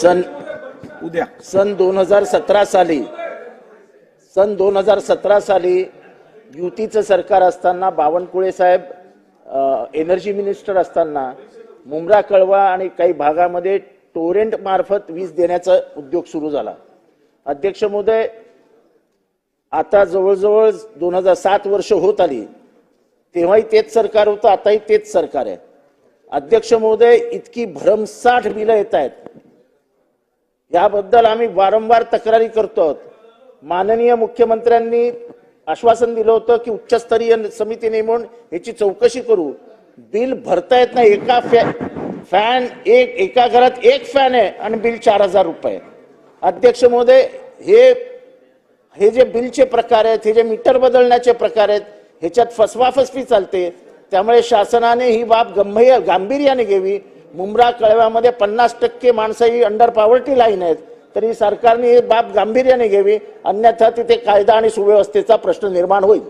सन उद्या. सन दोन हजार सतरा साली सन दोन हजार सतरा साली युतीचं सरकार असताना बावनकुळे साहेब एनर्जी मिनिस्टर असताना मुंब्रा कळवा आणि काही भागामध्ये टोरेंट मार्फत वीज देण्याचा उद्योग सुरू झाला. अध्यक्ष महोदय आता जवळजवळ दोन हजार सात वर्ष होत आली. तेव्हाही तेच सरकार होतं आताही तेच सरकार आहे. अध्यक्ष महोदय इतकी भरमसाठ बिलं येत आहेत याबद्दल आम्ही वारंवार तक्रारी करतो आहोत. माननीय मुख्यमंत्र्यांनी आश्वासन दिलं होतं की उच्चस्तरीय समिती नेमून याची चौकशी करू. बिल भरता येत नाही. एका फॅ फॅन एक एका घरात एक फॅन आहे आणि बिल चार हजार रुपये. अध्यक्ष महोदय हे हे जे बिलचे प्रकार आहेत हे जे मीटर बदलण्याचे प्रकार आहेत ह्याच्यात फसवाफसवी चालते. त्यामुळे शासनाने ही बाब गंभीर गांभीर्याने घ्यावी. मुंब्रा कळव्यामध्ये पन्नास टक्के माणसं ही अंडर पॉवर्टी लाईन आहेत. तरी सरकारने ही बाब गांभीर्याने घ्यावी. अन्यथा तिथे कायदा आणि सुव्यवस्थेचा प्रश्न निर्माण होईल.